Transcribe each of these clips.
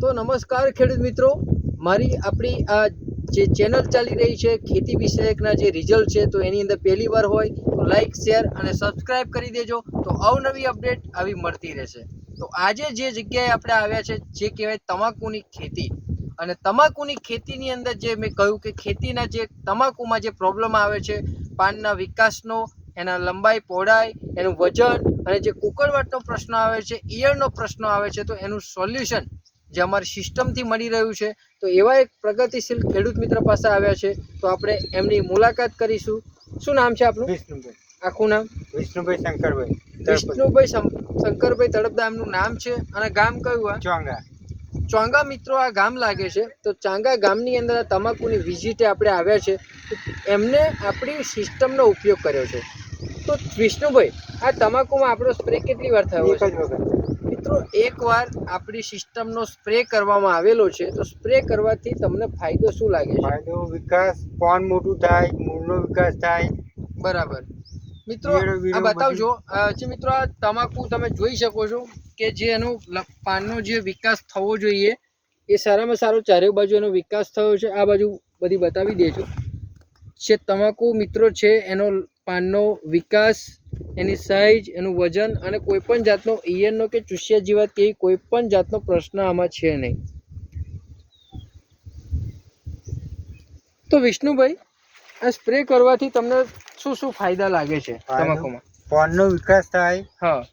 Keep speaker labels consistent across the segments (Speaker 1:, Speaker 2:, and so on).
Speaker 1: તો નમસ્કાર ખેડૂત મિત્રો. મારી આપણી આ જે ચેનલ ચાલી રહી છે, ખેતી વિષયકના જે રિઝલ્ટ છે, તો એની અંદર પહેલી વાર હોય તો લાઇક શેર અને સબસ્ક્રાઇબ કરી દેજો. તો અવનવી અપડેટ આવી મળતી રહેશે. તો આજે જે જગ્યાએ આપણે આવ્યા છે, જે કહેવાય તમાકુની ખેતી. અને તમાકુની ખેતીની અંદર જે મેં કહ્યું કે ખેતીના જે તમાકુમાં જે પ્રોબ્લેમ આવે છે, પાનના વિકાસનો, એના લંબાઈ પહોળાઈ, એનું વજન અને જે કુકળવાટનો પ્રશ્ન આવે છે, ઈયળનો પ્રશ્ન આવે છે, તો એનું સોલ્યુશન જે અમારી સિસ્ટમથી મળી રહ્યું છે. તો એવા એક પ્રગતિશીલ ખેડૂત મિત્ર પાસે આવ્યા છે. તો આપણે એમની મુલાકાત કરીશું. શું નામ છે આપનું?
Speaker 2: વિષ્ણુભાઈ.
Speaker 1: આખું નામ?
Speaker 2: વિષ્ણુભાઈ શંકરભાઈ.
Speaker 1: વિષ્ણુભાઈ શંકરભાઈ તળપદા એમનું નામ છે. અને ગામ કયું આ?
Speaker 2: ચોંગા.
Speaker 1: ચોંગા મિત્રો આ ગામ લાગે છે. તો ચાંગા ગામની અંદર આ તમાકુની વિઝિટે આપણે આવ્યા છે. એમને આપણી સિસ્ટમનો ઉપયોગ કર્યો છે. તો વિષ્ણુભાઈ આ તમાકુમાં આપણો સ્પ્રે કેટલી વાર થયો
Speaker 2: એક
Speaker 1: છે મિત્રો એકવાર આપણી સિસ્ટમનો સ્પ્રે કરવામાં આવેલો છે તો સ્પ્રે કરવાથી તમને ફાયદો શું લાગે છે?
Speaker 2: ફાયદો વિકાસ પાન મોટું થાય મૂળનો વિકાસ થાય.
Speaker 1: બરાબર. મિત્રો આ બતાવજો. જે મિત્રો આ તમાકુ તમે જોઈ શકો છો કે જે એનો પાનનો જે વિકાસ થવો જોઈએ એ સારામાં સારો ચારે બાજુ એનો વિકાસ થયો છે. આ બાજુ બધી બતાવી દેજો જે તમાકુ મિત્રો છે એનો પાનનો વિકાસ એની સાઈઝ એનું વજન અને કોઈ પણ જાતનો ઈયળનો કે ચૂસિયા જીવાત કે કોઈ પણ જાતનો પ્રશ્ન આમાં છે નહીં. તો વિષ્ણુભાઈ આ સ્પ્રે કરવાથી તમને શું શું ફાયદા લાગે છે? તમાકુમાં?
Speaker 2: પાનનો વિકાસ થાય
Speaker 1: હા.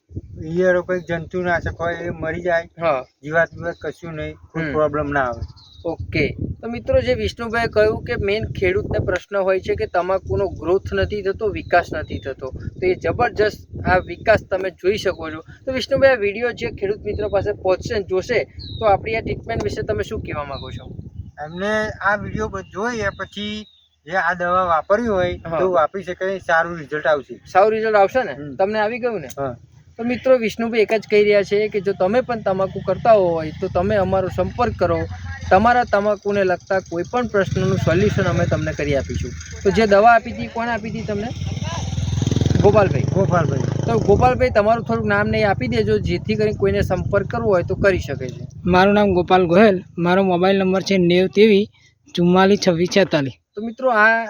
Speaker 2: ઈયળો કોઈ જંતુનાશક હોય એ મરી જાય
Speaker 1: હા.
Speaker 2: જીવાત બીવાત કશું નહીં કોઈ પ્રોબ્લેમ ના આવે.
Speaker 1: ઓકે. તો મિત્રો જે વિષ્ણુભાઈએ કહ્યું કે મેઇન ખેડૂતને પ્રશ્ન હોય છે કે તમાકુનો ગ્રોથ નથી થતો વિકાસ નથી થતો. તો એ જબરજસ્ત આ વિકાસ તમે જોઈ શકો છો. તો વિષ્ણુભાઈ આ વીડિયો જે ખેડૂત મિત્રો પાસે પહોંચશે જોશે તો આપણી આ ટ્રીટમેન્ટ વિશે તમે શું કહેવા માંગો છો?
Speaker 2: એમને આ વીડિયો જોઈએ પછી જે આ દવા વાપરવી હોય. તો વાપરી શકે સારું રિઝલ્ટ આવશે.
Speaker 1: સારું રિઝલ્ટ આવશે ને? તમને આવી ગયું ને?
Speaker 2: હા.
Speaker 1: તો મિત્રો વિષ્ણુભાઈ એક જ કહી રહ્યા છે કે જો તમે પણ તમાકુ કરતા હોય તો તમે અમારો સંપર્ક કરો. તમારા તમાકુને લગતા કોઈ પણ પ્રશ્નનું સોલ્યુશન અમે તમને કરી આપીશું. તો જે દવા આપી હતી કોણ આપી હતી તમને? ગોપાલભાઈ.
Speaker 2: ગોપાલભાઈ.
Speaker 1: તો ગોપાલભાઈ તમારું થોડુંક નામ નહીં આપી દેજો જેથી કરીને કોઈને સંપર્ક કરવો હોય તો કરી શકે છે.
Speaker 3: મારું નામ ગોપાલ ગોહેલ મારો મોબાઈલ નંબર છે નેવ તેવી ચુમ્માલીસ છવ્વીસ છેતાલીસ.
Speaker 1: તો મિત્રો આ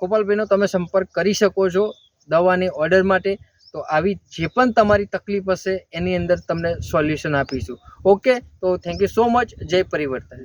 Speaker 1: ગોપાલભાઈનો તમે સંપર્ક કરી શકો છો દવાની ઓર્ડર માટે. તો આવી જે પણ તમારી તકલીફ હશે, એની અંદર તમને સોલ્યુશન આપીશું. ઓકે તો થેન્ક યુ સો મચ જય પરિવર્તન.